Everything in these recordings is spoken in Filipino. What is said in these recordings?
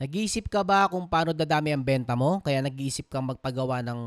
Nag-iisip ka ba kung paano dadami ang benta mo? Kaya nag-iisip kang magpagawa ng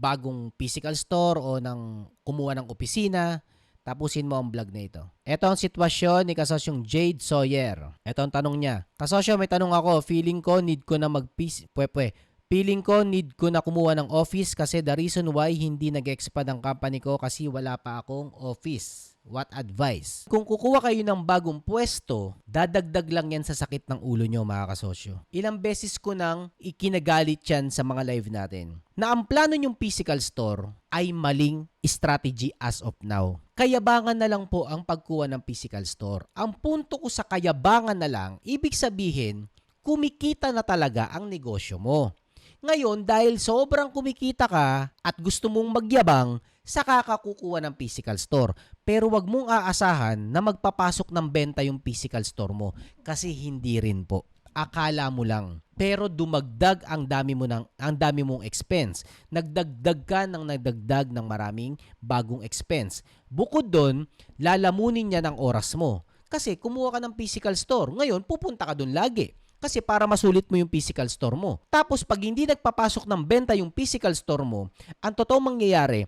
bagong physical store o ng kumuha ng opisina? Tapusin mo ang vlog na ito. Ito ang sitwasyon ni kasosyong Jade Sawyer. Ito ang tanong niya. Kasosyo, may tanong ako. Feeling ko need ko na mag pwe, pwe. Feeling ko need ko na kumuha ng office kasi the reason why hindi nag-expand ang company ko kasi wala pa akong office. What advice? Kung kukuha kayo ng bagong pwesto, dadagdag lang yan sa sakit ng ulo nyo mga kasosyo. Ilang beses ko nang ikinagalit yan sa mga live natin na ang plano nyong physical store ay maling strategy as of now. Kayabangan na lang po ang pagkuha ng physical store. Ang punto ko sa kayabangan na lang, ibig sabihin, kumikita na talaga ang negosyo mo. Ngayon, dahil sobrang kumikita ka at gusto mong magyabang, saka ka ng physical store. Pero wag mong aasahan na magpapasok ng benta yung physical store mo kasi hindi rin po. Akala mo lang. Pero dumagdag ang dami mo ng ang dami mong expense. Nagdagdag ka ng nagdagdag ng maraming bagong expense. Bukod doon, lalamunin niya ng oras mo. Kasi kumuha ka ng physical store. Ngayon, pupunta ka doon lagi. Kasi para masulit mo yung physical store mo. Tapos pag hindi nagpapasok ng benta yung physical store mo, ang totoo mangyayari,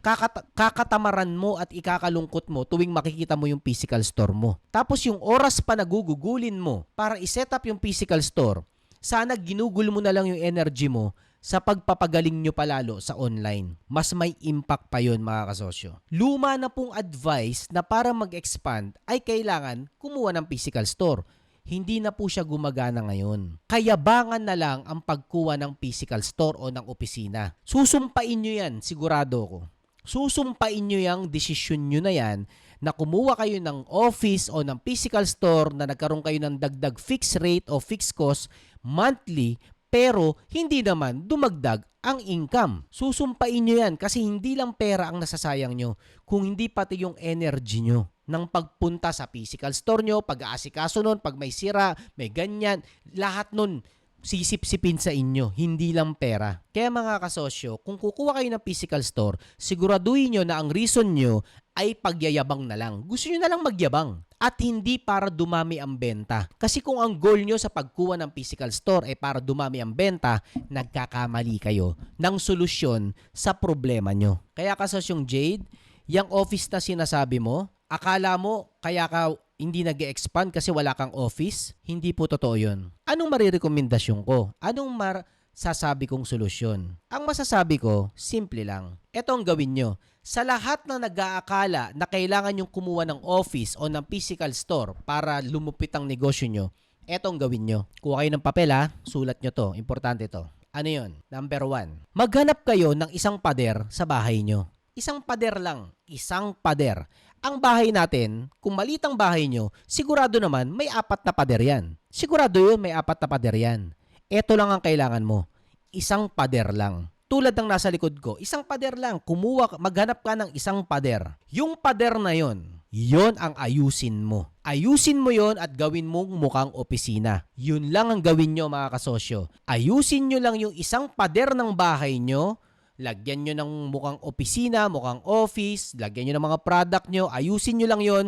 kakata- kakatamaran mo at ikakalungkot mo tuwing makikita mo yung physical store mo. Tapos yung oras pa nagugugulin mo para iset up yung physical store, sana ginugol mo na lang yung energy mo sa pagpapagaling nyo palalo sa online. Mas may impact pa yon mga kasosyo. Luma na pong advice na para mag-expand ay kailangan kumuha ng physical store hindi na po siya gumagana ngayon. Kayabangan na lang ang pagkuha ng physical store o ng opisina. Susumpain nyo yan, sigurado ko. Susumpain nyo yung desisyon nyo na yan na kumuha kayo ng office o ng physical store na nagkaroon kayo ng dagdag fixed rate o fixed cost monthly pero hindi naman dumagdag ang income. Susumpain nyo yan kasi hindi lang pera ang nasasayang nyo kung hindi pati yung energy nyo ng pagpunta sa physical store nyo, pag-aasikaso nun, pag may sira, may ganyan, lahat nun sisip-sipin sa inyo, hindi lang pera. Kaya mga kasosyo, kung kukuha kayo ng physical store, siguraduhin nyo na ang reason nyo ay pagyayabang na lang. Gusto nyo na lang magyabang at hindi para dumami ang benta. Kasi kung ang goal nyo sa pagkuha ng physical store ay para dumami ang benta, nagkakamali kayo ng solusyon sa problema nyo. Kaya kasosyong Jade, yung office na sinasabi mo, akala mo kaya ka hindi nag expand kasi wala kang office? Hindi po totoo yun. Anong marirekomendasyon ko? Anong mar sasabi kong solusyon? Ang masasabi ko, simple lang. Ito ang gawin nyo. Sa lahat na nag-aakala na kailangan yung kumuha ng office o ng physical store para lumupit ang negosyo nyo, ito ang gawin nyo. Kuha kayo ng papel ha, sulat nyo to. Importante to. Ano yun? Number one, maghanap kayo ng isang pader sa bahay nyo. Isang pader lang. Isang pader. Ang bahay natin, kung maliit ang bahay nyo, sigurado naman may apat na pader yan. Sigurado yun may apat na pader yan. Ito lang ang kailangan mo. Isang pader lang. Tulad ng nasa likod ko, isang pader lang. Kumuha, maghanap ka ng isang pader. Yung pader na yon, yon ang ayusin mo. Ayusin mo yon at gawin mong mukhang opisina. Yun lang ang gawin nyo mga kasosyo. Ayusin nyo lang yung isang pader ng bahay nyo lagyan nyo ng mukhang opisina, mukhang office, lagyan nyo ng mga product nyo, ayusin nyo lang yon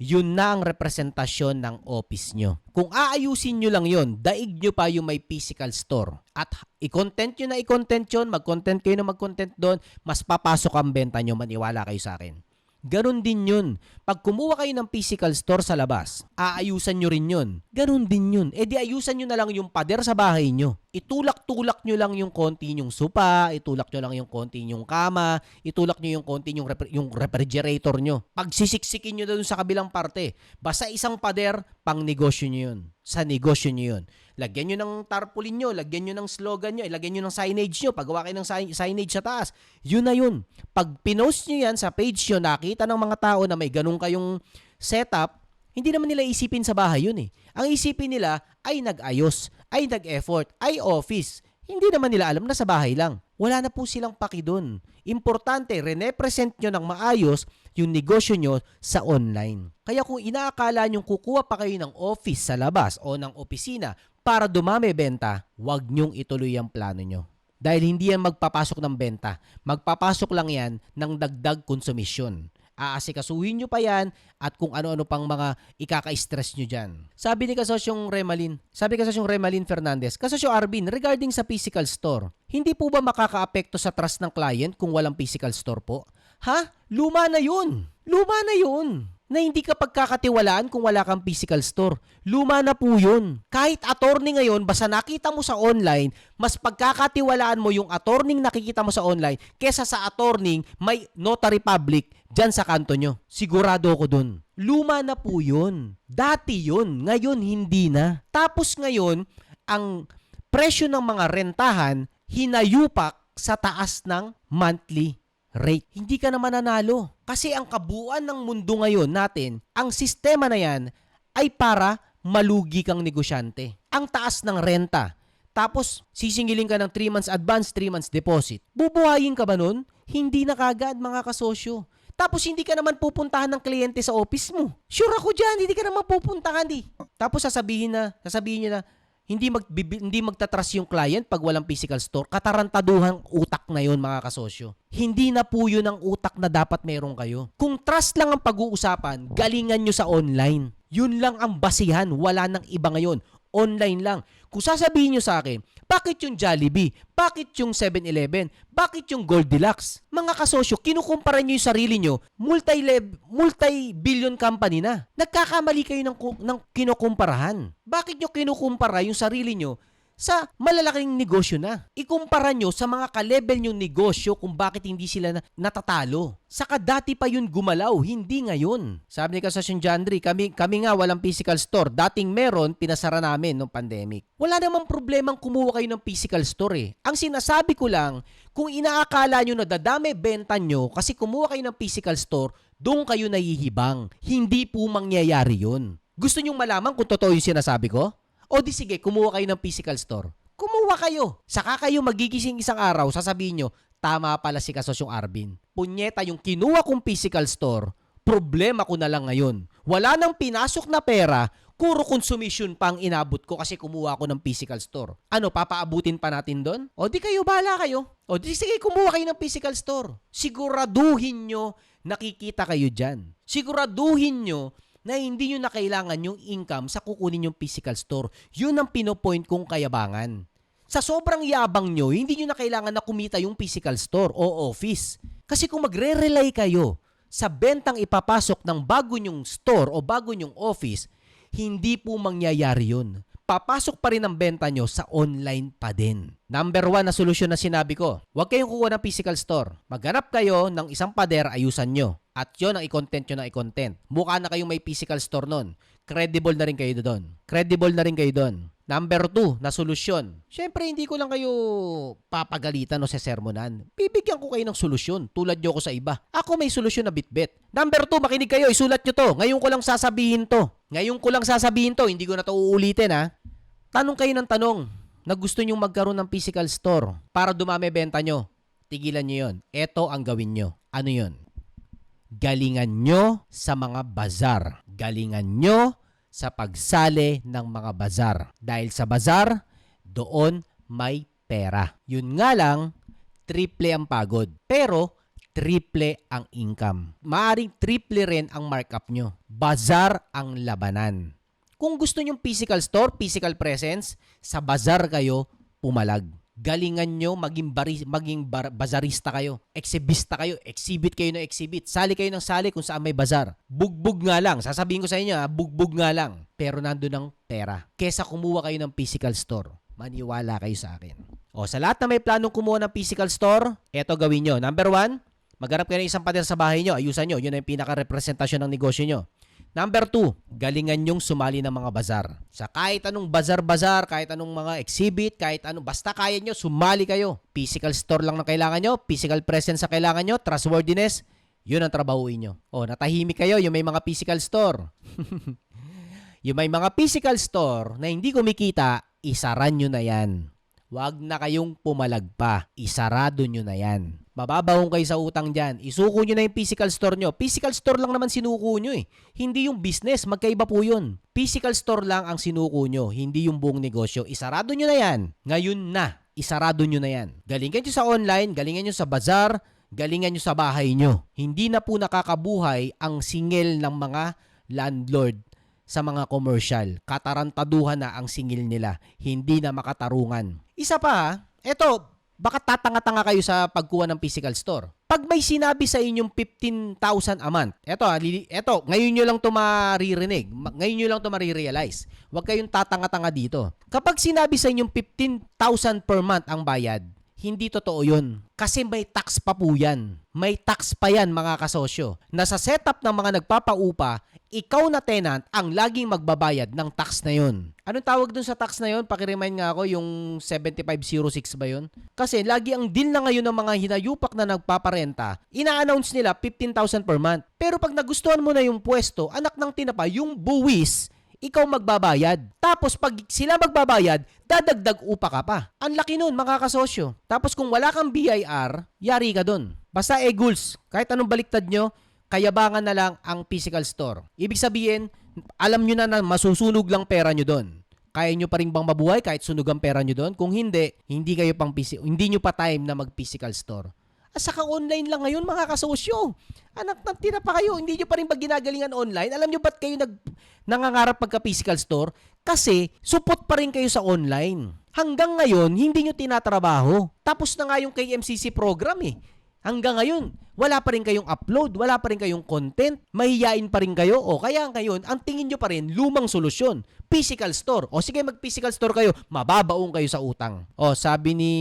yun na ang representasyon ng office nyo. Kung aayusin nyo lang yon daig nyo pa yung may physical store. At i-content nyo na i-content yun, mag-content kayo na mag-content doon, mas papasok ang benta nyo, maniwala kayo sa akin. Ganon din yun. Pag kumuha kayo ng physical store sa labas, aayusan nyo rin yun. Ganon din yun. E di ayusan nyo na lang yung pader sa bahay nyo. Itulak-tulak nyo lang yung konti yung sopa, itulak nyo lang yung konti yung kama, itulak nyo yung konti yung, repre- yung refrigerator nyo. Pag sisiksikin nyo doon sa kabilang parte, basta isang pader, pang negosyo nyo yun. Sa negosyo nyo yun. Lagyan nyo ng tarpaulin nyo, lagyan nyo ng slogan nyo, ilagyan nyo ng signage nyo, paggawa kayo ng sign- signage sa taas. Yun na yun. Pag pinost nyo yan sa page nyo, nakita ng mga tao na may ganun kayong setup, hindi naman nila isipin sa bahay yun eh. Ang isipin nila ay nag-ayos, ay nag-effort, ay office. Hindi naman nila alam na sa bahay lang. Wala na po silang paki doon. Importante, represent nyo ng maayos yung negosyo nyo sa online. Kaya kung inaakala nyong kukuha pa kayo ng office sa labas o ng opisina para dumami benta, wag nyong ituloy ang plano nyo. Dahil hindi yan magpapasok ng benta. Magpapasok lang yan ng dagdag konsumisyon. Aasikasuhin nyo pa yan at kung ano-ano pang mga ikaka-stress nyo dyan. Sabi ni kasosyong Remalin, sabi kasosyong Remalin Fernandez, kasosyo Arvin, regarding sa physical store, hindi po ba makakaapekto sa trust ng client kung walang physical store po? Ha? Luma na yun. Luma na yun. Na hindi ka pagkakatiwalaan kung wala kang physical store. Luma na po yun. Kahit attorney ngayon, basta nakita mo sa online, mas pagkakatiwalaan mo yung attorney nakikita mo sa online kesa sa attorney may notary public dyan sa kanto nyo. Sigurado ako dun. Luma na po yun. Dati yun. Ngayon, hindi na. Tapos ngayon, ang presyo ng mga rentahan hinayupak sa taas ng monthly rate. Hindi ka na mananalo. Kasi ang kabuuan ng mundo ngayon natin, ang sistema na yan ay para malugi kang negosyante. Ang taas ng renta. Tapos, sisingilin ka ng 3 months advance, 3 months deposit. Bubuhayin ka ba nun? Hindi na kagad mga kasosyo. Tapos hindi ka naman pupuntahan ng kliyente sa office mo. Sure ako dyan, hindi ka naman pupuntahan di. Tapos sasabihin na, sasabihin niya na, hindi mag hindi magtatras yung client pag walang physical store. Katarantaduhang utak na yon mga kasosyo. Hindi na po yun ang utak na dapat meron kayo. Kung trust lang ang pag-uusapan, galingan nyo sa online. Yun lang ang basihan. Wala nang iba ngayon. Online lang. Kung sasabihin nyo sa akin, bakit yung Jollibee? Bakit yung 7-Eleven? Bakit yung Goldilocks? Mga kasosyo, kinukumpara nyo yung sarili nyo, multi multi-billion company na. Nagkakamali kayo ng, ng kinukumparahan. Bakit nyo kinukumpara yung sarili nyo sa malalaking negosyo na. Ikumpara nyo sa mga ka-level yung negosyo kung bakit hindi sila na, natatalo. Saka dati pa yun gumalaw, hindi ngayon. Sabi ni Kasasyon Jandri, kami, kami nga walang physical store. Dating meron, pinasara namin nung pandemic. Wala namang problemang kumuha kayo ng physical store eh. Ang sinasabi ko lang, kung inaakala nyo na dadami benta nyo kasi kumuha kayo ng physical store, doon kayo nahihibang. Hindi po mangyayari yun. Gusto nyong malaman kung totoo yung sinasabi ko? O di sige, kumuha kayo ng physical store. Kumuha kayo. Saka kayo magigising isang araw, sasabihin nyo, tama pala si Kasosyong Arvin. Punyeta yung kinuha kong physical store, problema ko na lang ngayon. Wala nang pinasok na pera, kuro consumption pa ang inabot ko kasi kumuha ko ng physical store. Ano, papaabutin pa natin doon? O di kayo, bahala kayo. O di sige, kumuha kayo ng physical store. Siguraduhin nyo, nakikita kayo dyan. Siguraduhin nyo, na hindi nyo na kailangan yung income sa kukunin yung physical store. Yun ang pinopoint kong kayabangan. Sa sobrang yabang nyo, hindi nyo na kailangan na kumita yung physical store o office. Kasi kung magre-rely kayo sa bentang ipapasok ng bago nyong store o bago nyong office, hindi po mangyayari yun. Papasok pa rin ang benta nyo sa online pa din. Number one na solusyon na sinabi ko, huwag kayong kukuha ng physical store. Maghanap kayo ng isang pader, ayusan nyo. At yon ang i-content nyo na i-content. Mukha na kayong may physical store nun. Credible na rin kayo doon. Credible na rin kayo doon. Number two, na solusyon. Siyempre, hindi ko lang kayo papagalitan o sesermonan. Bibigyan ko kayo ng solusyon, tulad nyo ko sa iba. Ako may solusyon na bitbit. Number two, makinig kayo, isulat nyo to. Ngayon ko lang sasabihin to. Ngayon ko lang sasabihin to, hindi ko na to uulitin ha. Tanong kayo ng tanong na gusto nyong magkaroon ng physical store para dumami benta nyo. Tigilan nyo yon. Ito ang gawin nyo. Ano yon? Galingan nyo sa mga bazar. Galingan nyo sa pagsali ng mga bazar. Dahil sa bazar, doon may pera. Yun nga lang, triple ang pagod. Pero, triple ang income. Maaring triple rin ang markup nyo. Bazar ang labanan. Kung gusto nyong physical store, physical presence, sa bazar kayo pumalag. Galingan nyo, maging, bari, maging bar, bazarista kayo. Exhibista kayo. Exhibit kayo ng exhibit. Sali kayo ng sali kung saan may bazar. Bugbog nga lang. Sasabihin ko sa inyo, ha, bugbog nga lang. Pero nandun ang pera. Kesa kumuha kayo ng physical store. Maniwala kayo sa akin. O, sa lahat na may planong kumuha ng physical store, eto gawin nyo. Number one, maghanap kayo ng isang pader sa bahay nyo. Ayusan nyo. Yun ang pinaka-representasyon ng negosyo nyo. Number two, galingan nyong sumali ng mga bazar. Sa kahit anong bazar-bazar, kahit anong mga exhibit, kahit anong, basta kaya nyo, sumali kayo. Physical store lang na kailangan nyo, physical presence sa kailangan nyo, trustworthiness, yun ang trabahuin nyo. O, natahimik kayo, yung may mga physical store. yung may mga physical store na hindi kumikita, isaran nyo na yan. Huwag na kayong pumalag pa. Isarado nyo na yan. Mababawong kayo sa utang dyan. Isuko nyo na yung physical store nyo. Physical store lang naman sinuko nyo eh. Hindi yung business. Magkaiba po yun. Physical store lang ang sinuko nyo. Hindi yung buong negosyo. Isarado nyo na yan. Ngayon na. Isarado nyo na yan. Galingan nyo sa online. Galingan nyo sa bazaar. galingan nyo sa bahay nyo. Hindi na po nakakabuhay ang singil ng mga landlord sa mga commercial. Katarantaduhan na ang singil nila. Hindi na makatarungan. Isa pa eto, baka tatanga-tanga kayo sa pagkuha ng physical store. Pag may sinabi sa inyong 15,000 a month, eto, lili- eto, ngayon nyo lang to maririnig. Ma- Ngayon nyo lang to marirealize. Huwag kayong tatanga-tanga dito. Kapag sinabi sa inyong 15,000 per month ang bayad, hindi totoo yun. Kasi may tax pa po yan. May tax pa yan mga kasosyo. Na sa setup ng mga nagpapaupa, ikaw na tenant ang laging magbabayad ng tax na yun. Anong tawag dun sa tax na yun? Pakiremind nga ako yung 7506 ba yun? Kasi lagi ang deal na ngayon ng mga hinayupak na nagpaparenta, ina-announce nila 15,000 per month. Pero pag nagustuhan mo na yung pwesto, anak ng tinapa, yung buwis, ikaw magbabayad. Tapos pag sila magbabayad, dadagdag upa ka pa. Ang laki nun, mga kasosyo. Tapos kung wala kang BIR, yari ka dun. Basta e-goals, kahit anong baliktad nyo, kayabangan na lang ang physical store. Ibig sabihin, alam nyo na na masusunog lang pera nyo doon. Kaya nyo pa rin bang mabuhay kahit sunog ang pera nyo doon? Kung hindi, hindi kayo pang physi- hindi nyo pa time na mag-physical store. At saka online lang ngayon mga kasosyo. Anak tira pa kayo, hindi nyo pa rin ba ginagalingan online? Alam nyo ba't kayo nag, nangangarap pagka physical store? Kasi support pa rin kayo sa online. Hanggang ngayon, hindi nyo tinatrabaho. Tapos na nga yung KMCC program eh. Hanggang ngayon, wala pa rin kayong upload, wala pa rin kayong content, mahiyain pa rin kayo, o kaya ngayon, ang tingin nyo pa rin, lumang solusyon, physical store. O sige, mag-physical store kayo, mababaong kayo sa utang. O sabi ni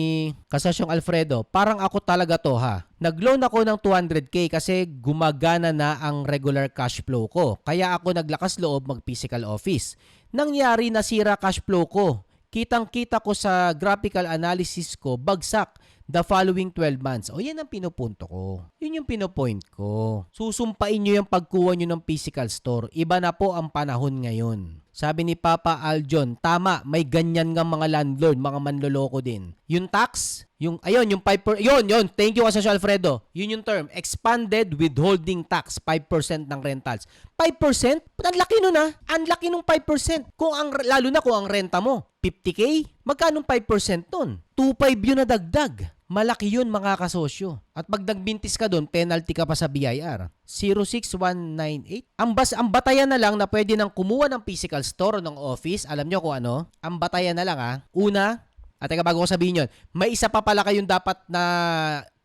Kasasyong Alfredo, parang ako talaga to ha. Nag-loan ako ng 200k kasi gumagana na ang regular cash flow ko. Kaya ako naglakas loob mag-physical office. Nangyari nasira cash flow ko. Kitang-kita ko sa graphical analysis ko, bagsak the following 12 months. O yan ang pinupunto ko. Yun yung pinupoint ko. Susumpain nyo yung pagkuha nyo ng physical store. Iba na po ang panahon ngayon. Sabi ni Papa Aljon, tama, may ganyan ng mga landlord, mga manloloko din. Yung tax, yung, ayun, yung 5%, per, yun, yun, thank you Asasyo Alfredo. Yun yung term, expanded withholding tax, 5% ng rentals. 5%? Ang laki nun ah. Ang laki nung 5%. Kung ang, lalo na kung ang renta mo, 50k, magkano 5% nun? 2.5 yun na dagdag. Malaki yun mga kasosyo. At pag nagbintis ka doon, penalty ka pa sa BIR. 06198. Ang, bas, ang batayan na lang na pwede nang kumuha ng physical store ng office, alam nyo kung ano? Ang batayan na lang ha. Una, at teka bago ko sabihin yun, may isa pa pala kayong dapat na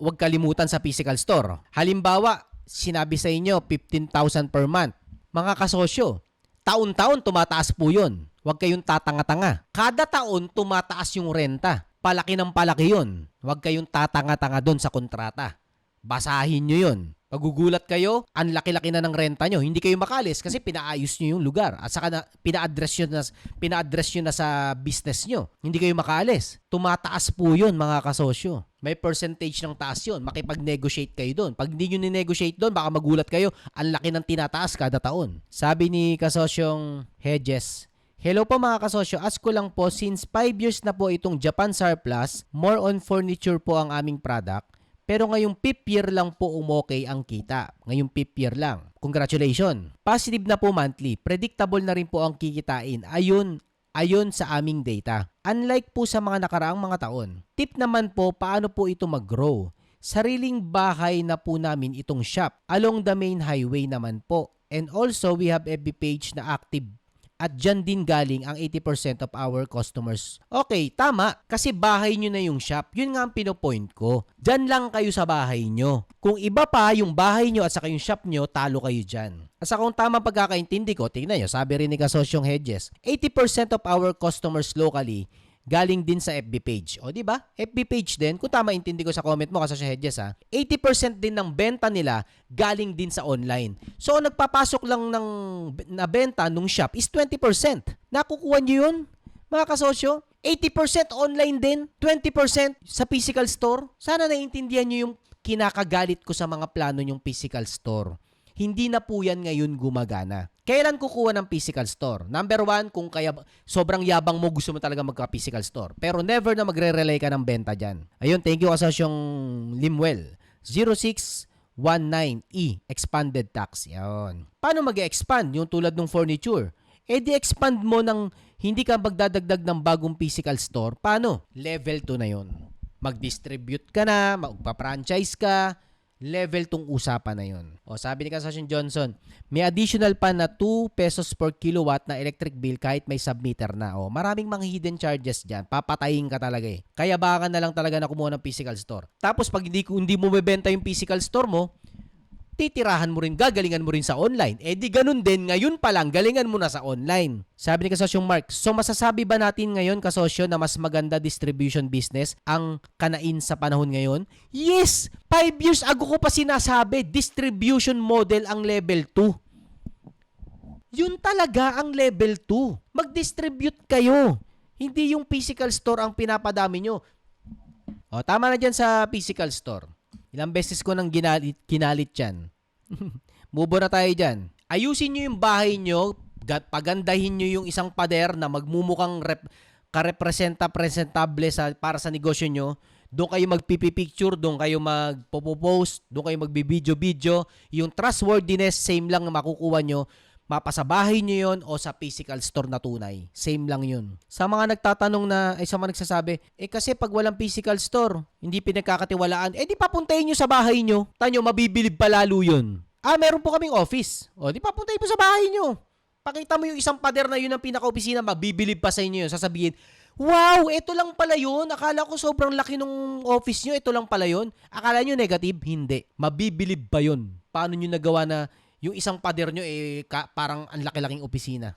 huwag kalimutan sa physical store. Halimbawa, sinabi sa inyo 15,000 per month. Mga kasosyo, taon-taon tumataas po yun. Huwag kayong tatanga-tanga. Kada taon tumataas yung renta. Palaki ng palaki yun. Huwag kayong tatanga-tanga doon sa kontrata. Basahin nyo yun. Magugulat kayo, ang laki-laki na ng renta nyo. Hindi kayo makalis kasi pinaayos nyo yung lugar. At saka na, pina-address nyo na, pina-address nyo na sa business nyo. Hindi kayo makaalis. Tumataas po yun mga kasosyo. May percentage ng taas yun. Makipag-negotiate kayo doon. Pag hindi nyo ni-negotiate doon, baka magulat kayo. Ang laki ng tinataas kada taon. Sabi ni kasosyong Hedges, Hello po mga kasosyo, ask ko lang po since 5 years na po itong Japan Surplus, more on furniture po ang aming product. Pero ngayong fifth year lang po umokay ang kita. Ngayong fifth year lang. Congratulations. Positive na po monthly. Predictable na rin po ang kikitain. Ayun, ayon sa aming data. Unlike po sa mga nakaraang mga taon. Tip naman po paano po ito mag-grow. Sariling bahay na po namin itong shop. Along the main highway naman po. And also we have FB page na active at dyan din galing ang 80% of our customers. Okay, tama. Kasi bahay nyo na yung shop. Yun nga ang pinopoint ko. Dyan lang kayo sa bahay nyo. Kung iba pa yung bahay nyo at saka yung shop nyo, talo kayo dyan. At saka kung tama pagkakaintindi ko, tingnan nyo, sabi rin ni Kasosyong Hedges, 80% of our customers locally galing din sa FB page. O, di ba? FB page din, kung tama intindi ko sa comment mo kasi sa Hedges ha, 80% din ng benta nila galing din sa online. So, nagpapasok lang ng na benta nung shop is 20%. Nakukuha nyo yun, mga kasosyo? 80% online din, 20% sa physical store. Sana naiintindihan nyo yung kinakagalit ko sa mga plano nyong physical store. Hindi na po yan ngayon gumagana. Kailan kukuha ng physical store? Number one, kung kaya sobrang yabang mo, gusto mo talaga magka-physical store. Pero never na magre-relay ka ng benta dyan. Ayun, thank you kasasyong Limwell. 0619E, expanded tax. Yan. Paano mag expand Yung tulad ng furniture. Eh di expand mo ng hindi ka magdadagdag ng bagong physical store. Paano? Level 2 na yon. Mag-distribute ka na, magpa-franchise ka, level tong usapan na yun. O sabi ni Kasasyon Johnson, may additional pa na 2 pesos per kilowatt na electric bill kahit may submeter na. O maraming mga hidden charges dyan. Papatayin ka talaga eh. Kaya baka na lang talaga na kumuha ng physical store. Tapos pag hindi, hindi mo mebenta yung physical store mo, titirahan mo rin, gagalingan mo rin sa online. Eh di ganun din, ngayon pa lang, galingan mo na sa online. Sabi ni kasosyong Mark, so masasabi ba natin ngayon kasosyo na mas maganda distribution business ang kanain sa panahon ngayon? Yes! 5 years ago ko pa sinasabi, distribution model ang level 2. Yun talaga ang level 2. Mag-distribute kayo. Hindi yung physical store ang pinapadami nyo. O, tama na dyan sa physical store. Ilang beses ko nang ginalit, kinalit yan. Mubo na tayo dyan. Ayusin nyo yung bahay nyo, ga- pagandahin nyo yung isang pader na magmumukhang rep, karepresenta-presentable sa, para sa negosyo nyo. Doon kayo magpipipicture, doon kayo magpo-post, doon kayo magbibideo-video. Yung trustworthiness, same lang makukuha nyo. Mapasabahay nyo yon o sa physical store na tunay. Same lang yun. Sa mga nagtatanong na, ay sa mga nagsasabi, eh kasi pag walang physical store, hindi pinagkakatiwalaan, eh di papuntahin nyo sa bahay nyo. Tanyo, mabibilib pa lalo yun. Ah, meron po kaming office. O, di papuntahin po sa bahay nyo. Pakita mo yung isang pader na yun ang pinaka-opisina, mabibilib pa sa inyo yun. Sasabihin, Wow, ito lang pala yun. Akala ko sobrang laki nung office nyo, ito lang pala yun. Akala nyo negative? Hindi. Mabibilib ba yun? Paano nyo nagawa na yung isang pader nyo eh ka- parang ang laki-laking opisina?